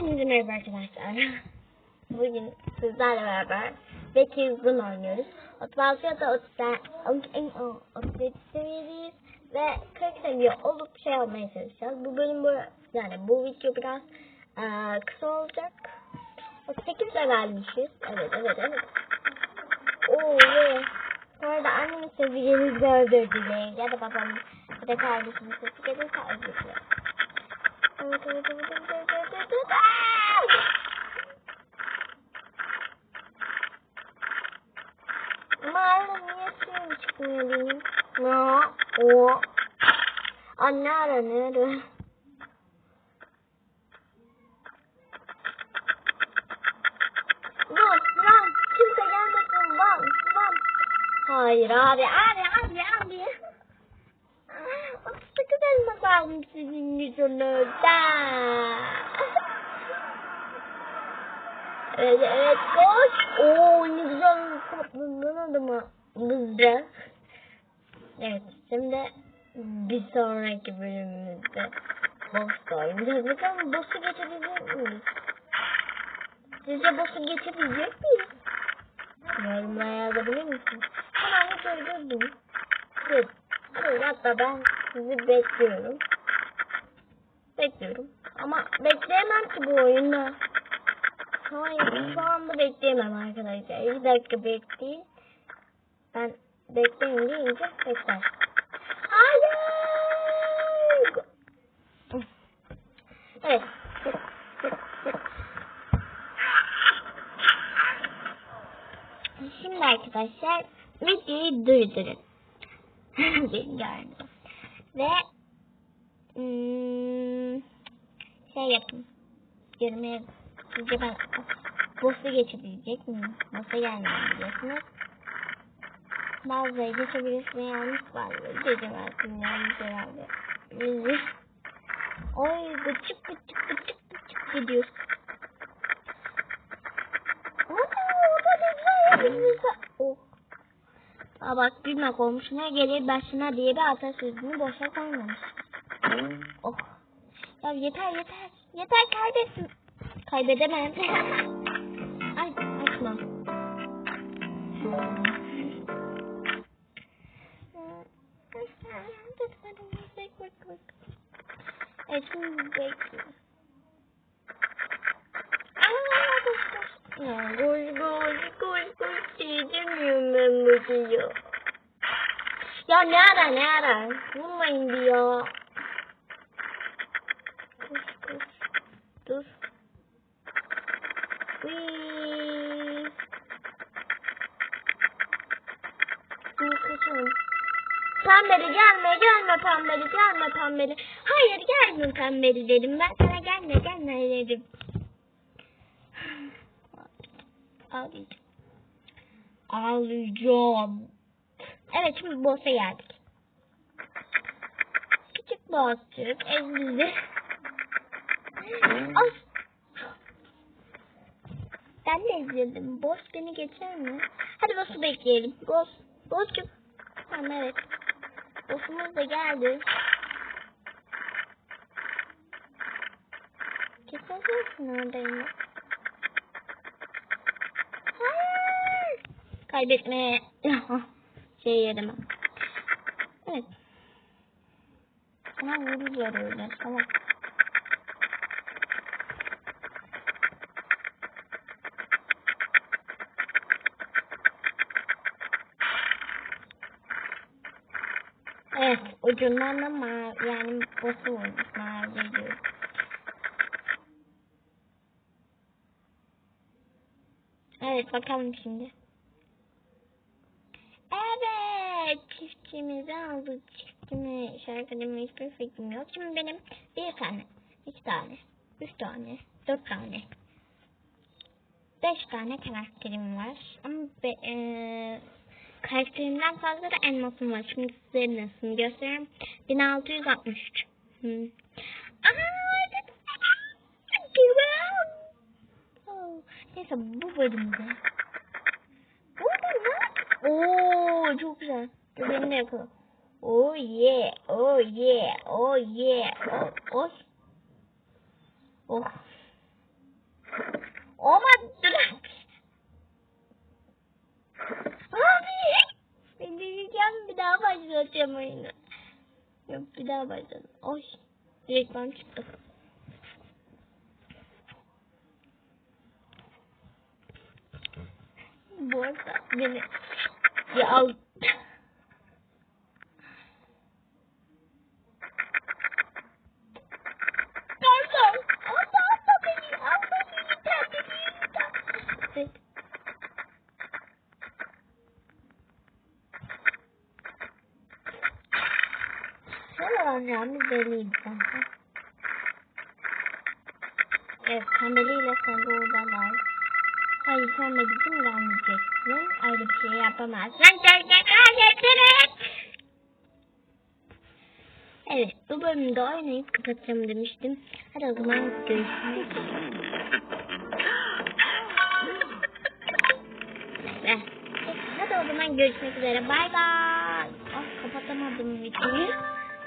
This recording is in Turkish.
Hepinize merhaba arkadaşlar. Bugün sizlerle beraber Battlefield oynuyoruz. 36 ya da 37 seviyedeyiz ve 40 seviye olup şey almaya çalışacağız. Bu bölüm bu yani bu video biraz eee, kısa olacak. 38 levelmişiz. Evet evet evet. Oo ve bu arada annemin sevgilinizi öldürdü. Ya da babam ya da kardeşimin sesi gelirse Evet, evet, evet, evet, evet, niye suyum çıkmıyor benim? Ne? O. Anne aranır. Dur lan kimse gelmesin lan lan. Hayır abi abi. 38 aldım sizin yüzünüzden. evet evet koş. Oo ne güzel kaplandın adamı. Hızlı. Evet şimdi bir sonraki bölümümüzde boss'ta oynayacağız. Bakalım boss'u geçebilecek miyiz? Sizce boss'u geçebilecek miyiz? Yorumlara yazabilir misiniz? Hemen öldürdüm. Evet. Evet, hatta ben sizi bekliyorum. Bekliyorum. Ama bekleyemem ki bu oyunda. Hayır, şu anda bekleyemem arkadaşlar. Bir dakika bekleyin. Ben bekleyin deyince bekler. Hayır! Evet. Şimdi arkadaşlar videoyu durdurun. Beni gördüm. Ve hmm, şey yapın. Görmeye sizce ben boss'u geçebilecek miyim? Boss'a gelmeyeceksiniz. Bazıları geçebilirsiniz yanlış bazıları geçemezsin yanlış herhalde. Müzik. Oy gıçık gıçık gıçık gıçık gidiyor. Oh. Aa bak bilmek olmuş ne gelir başına diye bir atasözünü boşa koymamış. Oh. Ya yeter yeter. Yeter kaybetsin. Kaybedemem. Ay açma. Evet şimdi bekliyorum. Ya koş koş koş koş diyemiyorum ben bu diyor. Ya ne ara ne ara. Vurmayın diyor. Koş koş. Dur. Uyyy. Kaçalım. Pembeli gelme gelme pembeli gelme pembeli. Hayır gelme pembeli dedim. Ben sana gelme gelme dedim. Ağlayacağım. Ağlayacağım. Evet şimdi boss'a geldik. Küçük boss'cuk ezildi. Ben de ezildim. Boss beni geçer mi? Hadi boss'u bekleyelim. Boss. Boss'cuk. Tamam evet. Boss'umuz da geldi. Kesebilirsin oradayım. Hayır. Kaybetme. şey yedim. Evet. Ama vururlar öyle. Tamam. Evet, ucundan da mavi, yani bosu olmuş, mavi diyor. Evet, bakalım şimdi. Evet, çiftçimizi aldık. Çiftçimi şarkıdığımı hiçbir fikrim yok. Şimdi benim bir tane, iki tane, üç tane, dört tane, beş tane karakterim var. Ama be, eee karakterimden fazla da elmasım var. Şimdi size nasıl göstereyim. 1663. Hmm. Aa. Oh, Neyse bu bölümde. Oo çok güzel. Dur beni de yapalım. Oh yeah, oh yeah, oh yeah, oh, oh. Oh. Olmadı. Abi. Ben deneyeceğim bir daha başlatacağım oyunu. Yok bir daha başladım. Oy. Direkt ben çıktım. Bu arada beni ya al. Pardon. Alma alma beni. Alma beni. Yeter beni. Yeter. Evet. Şöyle alacağımız belliydi zaten. Evet, kamerayla sen de oradalar. Hayır, sen de bizim gelmeyeceksin. Ayrı bir şey yapamazsın. Evet, bu bölümde oynayıp kapatacağım demiştim. Hadi o zaman görüşmek üzere. Hadi o zaman görüşmek üzere. Bay bay. Ah kapatamadım videoyu.